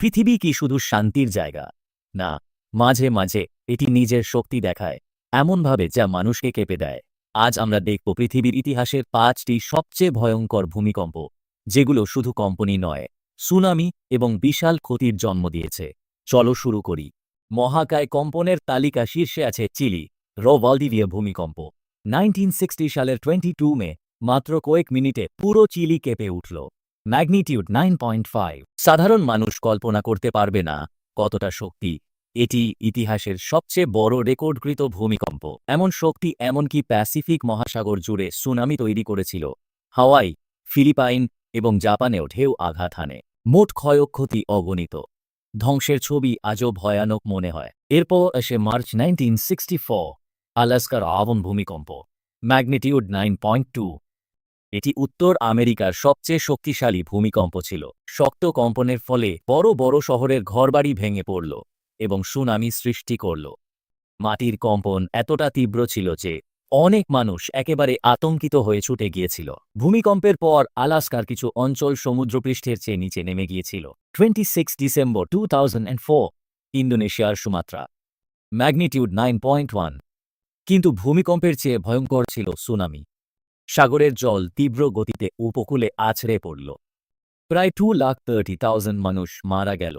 পৃথিবী কি শুধু শান্তির জায়গা? না, মাঝে মাঝে এটি নিজের শক্তি দেখায়, এমনভাবে যা মানুষকে কেঁপে দেয়। আজ আমরা দেখব পৃথিবীর ইতিহাসের পাঁচটি সবচেয়ে ভয়ঙ্কর ভূমিকম্প, যেগুলো শুধু কম্পনই নয়, সুনামি এবং বিশাল ক্ষতির জন্ম দিয়েছে। চলো শুরু করি। মহাকায় কম্পনের তালিকা শীর্ষে আছে চিলি র ভূমিকম্প। নাইনটিন সালের টোয়েন্টি মে, মাত্র কয়েক মিনিটে পুরো চিলি কেঁপে উঠল। ম্যাগনিটিউড নাইন পয়েন্ট ফাইভ সাধারণ মানুষ কল্পনা করতে পারবে না কতটা শক্তি। এটি ইতিহাসের সবচেয়ে বড় রেকর্ডকৃত ভূমিকম্প। এমন শক্তি এমনকি প্যাসিফিক মহাসাগর জুড়ে সুনামি তৈরি করেছিল। হাওয়াই, ফিলিপাইন এবং জাপানেও ঢেউ আঘাত হানে। মোট ক্ষয়ক্ষতি অগণিত। ধ্বংসের ছবি আজও ভয়ানক মনে হয়। এরপর আসে মার্চ নাইনটিন সিক্সটি ফোর আলাস্কার আবন ভূমিকম্প। ম্যাগনিটিউড নাইন পয়েন্ট টু এটি উত্তর আমেরিকার সবচেয়ে শক্তিশালী ভূমিকম্প ছিল। শক্ত কম্পনের ফলে বড় বড় শহরের ঘরবাড়ি ভেঙে পড়ল এবং সুনামি সৃষ্টি করল। মাটির কম্পন এতটা তীব্র ছিল যে অনেক মানুষ একেবারে আতঙ্কিত হয়ে ছুটে গিয়েছিল। ভূমিকম্পের পর আলাস্কার কিছু অঞ্চল সমুদ্রপৃষ্ঠের চেয়ে নিচে নেমে গিয়েছিল। টোয়েন্টি সিক্স ডিসেম্বর টু ইন্দোনেশিয়ার Sumatra. Magnitude nine point one কিন্তু ভূমিকম্পের চেয়ে ভয়ঙ্কর ছিল সুনামি। সাগরের জল তীব্র গতিতে উপকূলে আছড়ে পড়ল। প্রায় টু লাখ থার্টি থাউজেন্ড মানুষ মারা গেল।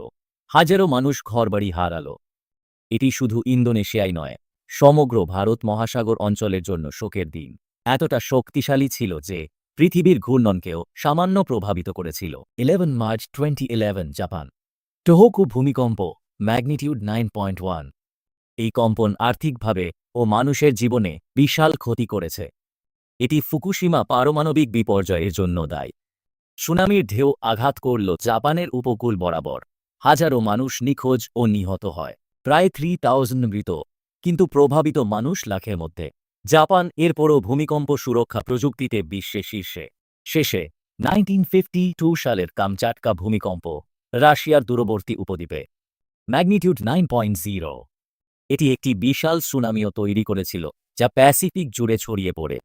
হাজারো মানুষ ঘরবাড়ি হারাল। এটি শুধু ইন্দোনেশিয়াই নয়, সমগ্র ভারত মহাসাগর অঞ্চলের জন্য শোকের দিন। এতটা শক্তিশালী ছিল যে পৃথিবীর ঘূর্ণনকেও সামান্য প্রভাবিত করেছিল। Eleven March twenty eleven Japan. Tohoku ভূমিকম্প ম্যাগনিটিউড নাইন পয়েন্ট ওয়ান এই কম্পন আর্থিকভাবে ও মানুষের জীবনে বিশাল ক্ষতি করেছে। এটি ফুকুশিমা পারমাণবিক বিপর্যয়ের জন্য দায়ী। সুনামির ঢেউ আঘাত করল জাপানের উপকূল বরাবর। হাজারো মানুষ নিখোঁজ ও নিহত হয়। প্রায় থ্রি থাউজেন্ড মৃত, কিন্তু প্রভাবিত মানুষ লাখের মধ্যে। জাপান এরপরও ভূমিকম্প সুরক্ষা প্রযুক্তিতে বিশ্বে শীর্ষে। শেষে নাইনটিন সালের কামচাটকা ভূমিকম্প রাশিয়ার দূরবর্তী উপদ্বীপে। ম্যাগনিটিউড নাইন পয়েন্ট এটি একটি বিশাল সুনামিও তৈরি করেছিল, যা প্যাসিফিক জুড়ে ছড়িয়ে পড়ে।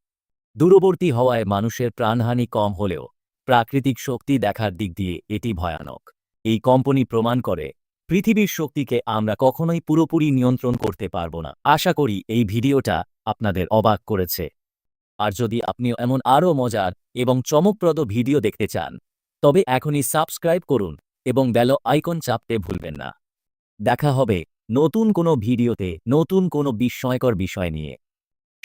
দূরবর্তী হওয়ায় মানুষের প্রাণহানি কম হলেও প্রাকৃতিক শক্তি দেখার দিক দিয়ে এটি ভয়ানক। এই কম্পনি প্রমাণ করে, পৃথিবীর শক্তিকে আমরা কখনোই পুরোপুরি নিয়ন্ত্রণ করতে পারব না। আশা করি এই ভিডিওটা আপনাদের অবাক করেছে। আর যদি আপনি এমন আরও মজার এবং চমকপ্রদ ভিডিও দেখতে চান, তবে এখনই সাবস্ক্রাইব করুন এবং বেল আইকন চাপতে ভুলবেন না। দেখা হবে নতুন কোনো ভিডিওতে নতুন কোনো বিস্ময়কর বিষয় নিয়ে।